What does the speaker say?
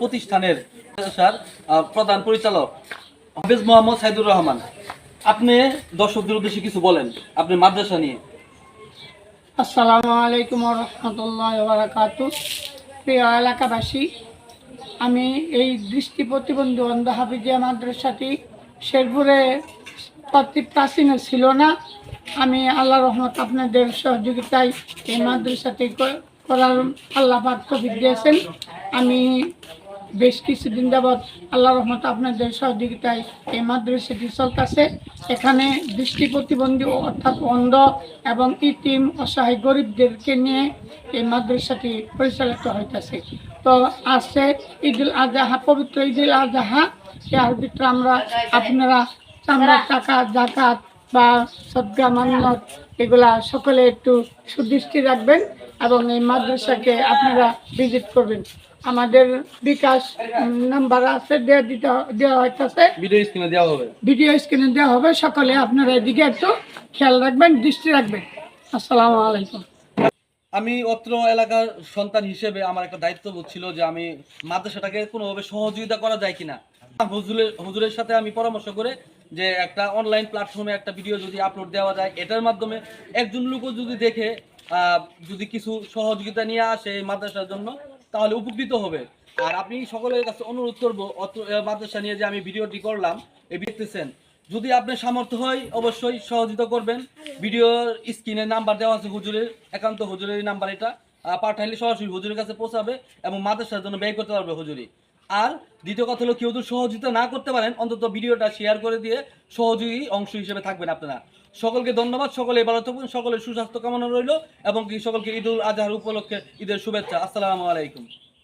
প্রতিষ্ঠানের প্রধান পরিচালক হাফেজ মোহাম্মদ সাইদুর রহমান। আপনি দর্শকদের উদ্দেশ্যে কিছু বলেন, আপনি মাদ্রাসা নিয়ে। আসসালামু আলাইকুম রহমতুল্লাহ প্রিয় এলাকাবাসী, আমি এই দৃষ্টি প্রতিবন্ধী অন্ধ হাফিজিয়া মাদ্রাসাটি শেরপুরে প্রাচীন ছিল না। আমি আল্লাহ রহমত আপনাদের সহযোগিতায় এই মাদ্রাসাটি করার আল্লাহ পাক দিয়েছেন। আমি বেশ কিছুদিন যাবৎ আল্লাহ রহমত আপনাদের সহযোগিতায় এই মাদ্রাসাটি চলতেছে। এখানে দৃষ্টি প্রতিবন্ধী অর্থাৎ অন্ধ এবং ইতিম অসহায় গরিবদেরকে নিয়ে এই মাদ্রাসাটি পরিচালিত হইতেছে। তো আসছে ঈদুল আজহা, পবিত্র ঈদুল আজহা। এর ভিতরে আমরা আপনারা চামড়ার টাকা, জাকাত বা সদ্গা মান্নত এগুলা সকলে একটু সুদৃষ্টি রাখবেন এবং এই মাদ্রাসাকে আপনারা ভিজিট করবেন। আমাদের বিকাশ নাম্বার আছে দেওয়া দিতে দেওয়া হইতেছে। ভিডিও স্ক্রিনে দেওয়া হবে। ভিডিও স্ক্রিনে দেওয়া হবে সকলে আপনারা এদিকে একটু খেয়াল রাখবেন দৃষ্টি রাখবেন। আসসালামু আলাইকুম। আমি অত্র এলাকার সন্তান হিসেবে আমার একটা দায়িত্ববোধ ছিল যে আমি মাদ্রাসাটাকে কোনোভাবে সহযোগিতা করা যায় কিনা। হুজুরের হুজুরের সাথে আমি পরামর্শ করে যে একটা অনলাইন প্ল্যাটফর্মে একটা ভিডিও যদি আপলোড দেওয়া যায়, এটার মাধ্যমে একজন লোকও যদি দেখে যদি কিছু সহযোগিতা নিয়ে আসে মাদ্রাসার জন্য, তাহলে উপকৃত হবে। আর আপনি সকলের কাছে অনুরোধ করব মাদ্রাসা নিয়ে যে আমি ভিডিওটি করলাম এই দেখতেছেন। যদি আপনার সামর্থ্য হয়, অবশ্যই সহযোগিতা করবেন। ভিডিওর স্ক্রিনে নাম্বার দেওয়া আছে হুজুরের, একান্ত হুজুরের নাম্বার এটা। পাঠাইলে সরাসরি হুজুরের কাছে পৌঁছাবে এবং মাদ্রাসার জন্য ব্যয় করতে পারবে হুজুরি আর দ্বিতীয় কথা হলো কেউ যদি সহযোগিতা না করতে পারেন, অন্তত ভিডিওটা শেয়ার করে দিয়ে সহযোগী অংশ হিসেবে থাকবেন আপনারা। সকলকে ধন্যবাদ, সকলে ভালো থাকবেন সকলের সুস্বাস্থ্য কামনা রইল, এবং সকলকে ঈদুল আজহার উপলক্ষে ঈদের শুভেচ্ছা। আসসালামু আলাইকুম।